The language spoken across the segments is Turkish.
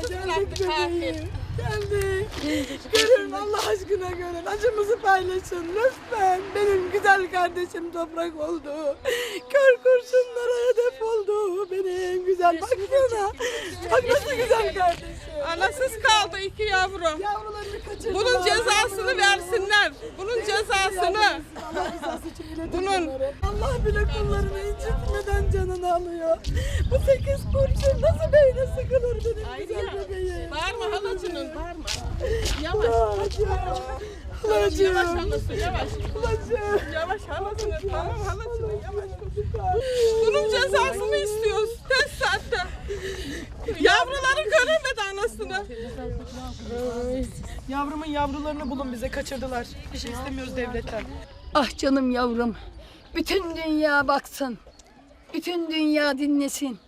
Geldik bebeğim. Geldik. Görün Allah aşkına görün. Acımızı paylaşın lütfen. Benim güzel kardeşim toprak oldu. Kör kurşunlara hedef oldu. Benim güzel baksana. Bak nasıl güzel kardeşim. Anasız kaldı iki yavrum. Yavrularını kaçırdılar. Bunun cezasını versinler. Bunun cezasını. Allah rızası için iletin Bunun-. Allah bile kullarını incitmeden canını alıyor. Bu sekiz kurşun nasıl beyne sıkılır benim güzel bebeğim. Bağırma halacının bağırma. Yavaş. Halacığım. Halacığım. Yavaş halası yavaş. Halacığım. Yavaş halasını tamam halacını yavaş. Bunun cezasını istiyoruz tez saatte. Yavruları göremedi anasını. Yavrumun yavrularını bulun bize kaçırdılar. Bir şey istemiyoruz devletten. Ah canım yavrum. Bütün dünya baksın. Bütün dünya dinlesin.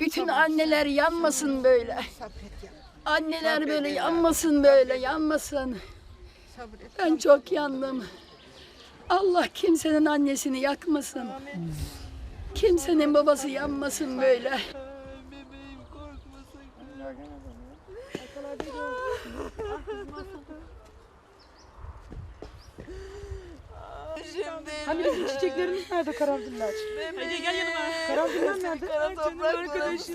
Bütün anneler yanmasın böyle. Anneler böyle yanmasın böyle, yanmasın. Ben çok yandım. Allah kimsenin annesini yakmasın. Kimsenin babası yanmasın böyle. Hani bizim çiçeklerimiz nerede Karanfiller? Hadi gel yanıma. Karanfiller nerede? Kara toprak arkadaşım.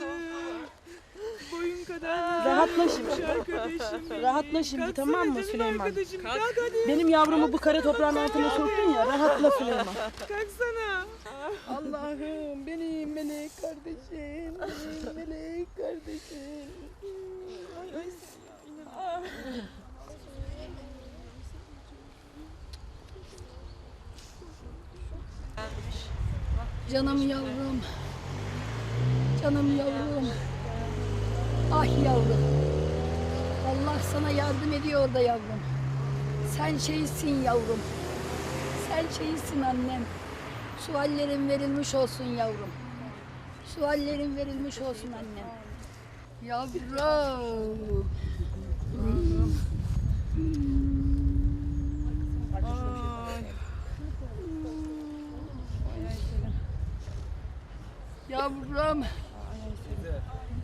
Rahatla şimdi. Rahatla şimdi tamam mı Süleyman? Benim yavrumu bu kara toprağın altına soktun ya rahatla Süleyman. Allah'ım benim melek kardeşim. Benim melek kardeşim. Canım yavrum. Canım yavrum. Ah yavrum. Allah sana yardım ediyor da yavrum. Sen şeysin yavrum. Sen şeysin annem. Suallerin verilmiş olsun yavrum. Suallerin verilmiş olsun annem. Yavrum. Yavrum.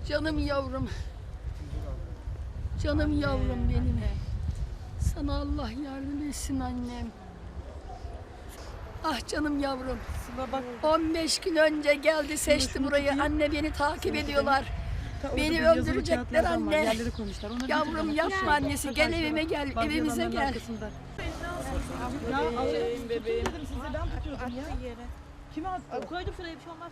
Canım yavrum. Canım yavrum benim. Sana Allah yardım etsin annem. Ah canım yavrum. 15 gün önce geldi seçti burayı. Anne beni takip ediyorlar. Beni öldürecekler anne. Yavrum yapma annesi gel evime gel evimize gel. Kime attı? Koydum şuraya bir şey olmaz.